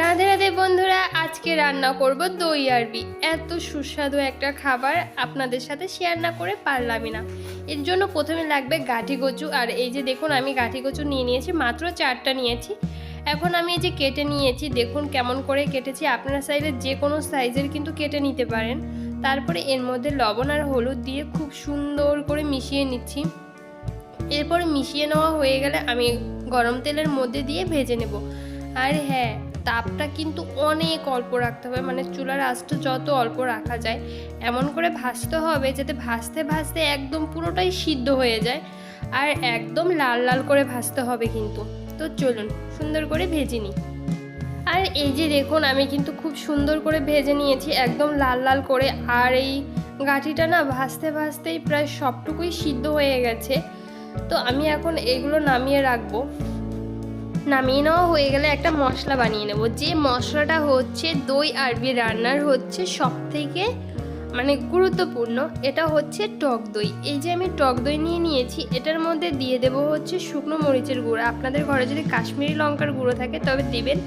রাধে রাধে বন্ধুরা, আজকে রান্না করব দই আরবি এত সুস্বাদু একটা খাবার আপনাদের সাথে শেয়ার না করে পারলামই না। এর জন্য প্রথমে লাগবে গাঠি কচু। আর এই যে দেখুন, আমি গাঠি কচু নিয়ে নিয়েছি, মাত্র চারটা নিয়েছি। এখন আমি এই যে কেটে নিয়েছি, দেখুন কেমন করে কেটেছি। আপনারা চাইলে যে কোনো সাইজের কিন্তু কেটে নিতে পারেন। তারপরে এর মধ্যে লবণ আর হলুদ দিয়ে খুব সুন্দর করে মিশিয়ে নিচ্ছি। এরপর মিশিয়ে নেওয়া হয়ে গেলে আমি গরম তেলের মধ্যে দিয়ে ভেজে নেব। আর হ্যাঁ তাপটা কিন্তু অনেক অল্প রাখতে হবে। মানে চুলার আঁচটা যত অল্প রাখা যায়, এমন করে ভাজতে হবে যাতে ভাজতে ভাজতে একদম পুরোটাই সিদ্ধ হয়ে যায় আর একদম লাল লাল করে ভাজতে হবে কিন্তু। তো চলুন, সুন্দর করে ভেজে নিই। আর এই যে দেখুন, আমি কিন্তু খুব সুন্দর করে ভেজে নিয়েছি, একদম লাল লাল করে। আর এই গাঠিটা না ভাজতে, ভাজতেই প্রায় সবটুকুই সিদ্ধ হয়ে গেছে। তো আমি এখন এগুলো নামিয়ে রাখব। নামিয়ে নেওয়া হয়ে গেলে একটা মশলা বানিয়ে নেব। যে মশলাটা হচ্ছে দই আরবি রান্নার হচ্ছে সব থেকে মানে গুরুত্বপূর্ণ, এটা হচ্ছে টক দই। এই যে আমি টক দই নিয়ে নিয়েছি, এটার মধ্যে দিয়ে দেবো হচ্ছে শুকনো মরিচের গুঁড়ো। আপনাদের ঘরে যদি কাশ্মীরি লঙ্কার গুঁড়ো থাকে, তবে দেবেন।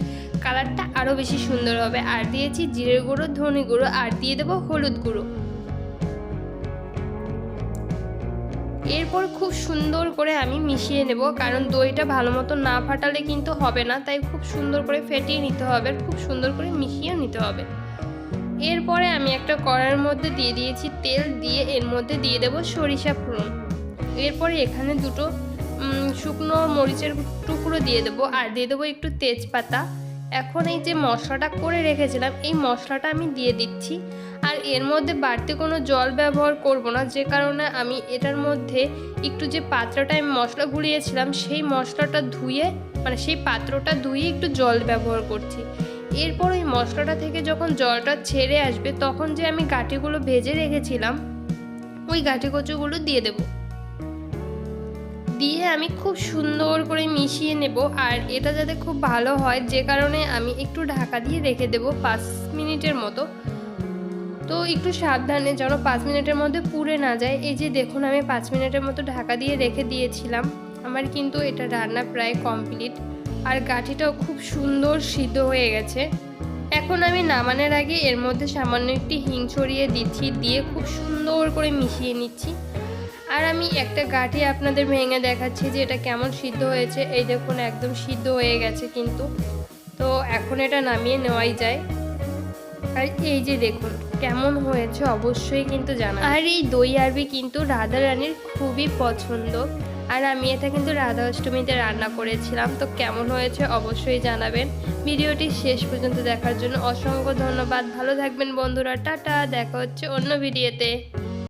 কালারটা আরও বেশি সুন্দর হবে। আর দিয়েছি জিরের গুঁড়ো, ধনে গুঁড়ো, আর দিয়ে দেবো হলুদ গুঁড়ো। এরপর খুব সুন্দর করে আমি মিশিয়ে নেব, কারণ দইটা ভালো মতো না ফাটালে কিন্তু হবে না, তাই খুব সুন্দর করে ফেটিয়ে নিতে হবে, খুব সুন্দর করে মিশিয়ে নিতে হবে। এরপরে আমি একটা কড়ার মধ্যে দিয়ে দিয়েছি তেল, দিয়ে এর মধ্যে দিয়ে দেব সরিষা ফোড়ন। এরপরে এখানে দুটো শুকনো মরিচের টুকরো দিয়ে দেবো, আর দিয়ে দেবো একটু তেজপাতা। এখন এই যে মশলাটা করে রেখেছিলাম, এই মশলাটা আমি দিয়ে দিচ্ছি। এর মধ্যে বাড়তি কোনো জল ব্যবহার করব না, যে কারণে আমি এটার মধ্যে একটু যে পাত্রটা আমি মশলা গুলিয়েছিলাম, সেই মশলাটা ধুয়ে মানে সেই পাত্রটা ধুয়ে একটু জল ব্যবহার করছি। এরপর ওই মশলাটা থেকে যখন জলটা ছেড়ে আসবে, তখন যে আমি গাঁটিগুলো ভেজে রেখেছিলাম, ওই গাঁটি কচুগুলো দিয়ে দেবো। দিয়ে আমি খুব সুন্দর করে মিশিয়ে নেব, আর এটা যাতে খুব ভালো হয়, যে কারণে আমি একটু ঢাকা দিয়ে রেখে দেব পাঁচ মিনিটের মতো। তো একটু সাবধানে যেন পাঁচ মিনিটের মধ্যে পুড়ে না যায়। এই যে দেখুন, আমি পাঁচ মিনিটের মতো ঢাকা দিয়ে রেখে দিয়েছিলাম। আমার কিন্তু এটা রান্না প্রায় কমপ্লিট। আর গাঠিটাও খুব সুন্দর সিদ্ধ হয়ে গেছে। এখন আমি নামানোর আগে এর মধ্যে সামান্য একটি হিং ছড়িয়ে দিচ্ছি, দিয়ে খুব সুন্দর করে মিশিয়ে নিচ্ছি। আর আমি একটা গাঠি আপনাদের ভেঙে দেখাচ্ছি যে এটা কেমন সিদ্ধ হয়েছে। এই দেখুন, একদম সিদ্ধ হয়ে গেছে কিন্তু। তো এখন এটা নামিয়ে নেওয়াই যায়। আর এই যে দেখুন, কেমন হয়েছে অবশ্যই কিন্তু জানা আর এই দই আরবি কিন্তু রাধা রানীর খুবই পছন্দ। আর আমি এটা কিন্তু রাধা অষ্টমীতে রান্না করেছিলাম, তো কেমন হয়েছে অবশ্যই জানাবেন। ভিডিওটি শেষ পর্যন্ত দেখার জন্য অসংখ্য ধন্যবাদ। ভালো থাকবেন বন্ধুরা, টাটা, দেখা হচ্ছে অন্য ভিডিওতে।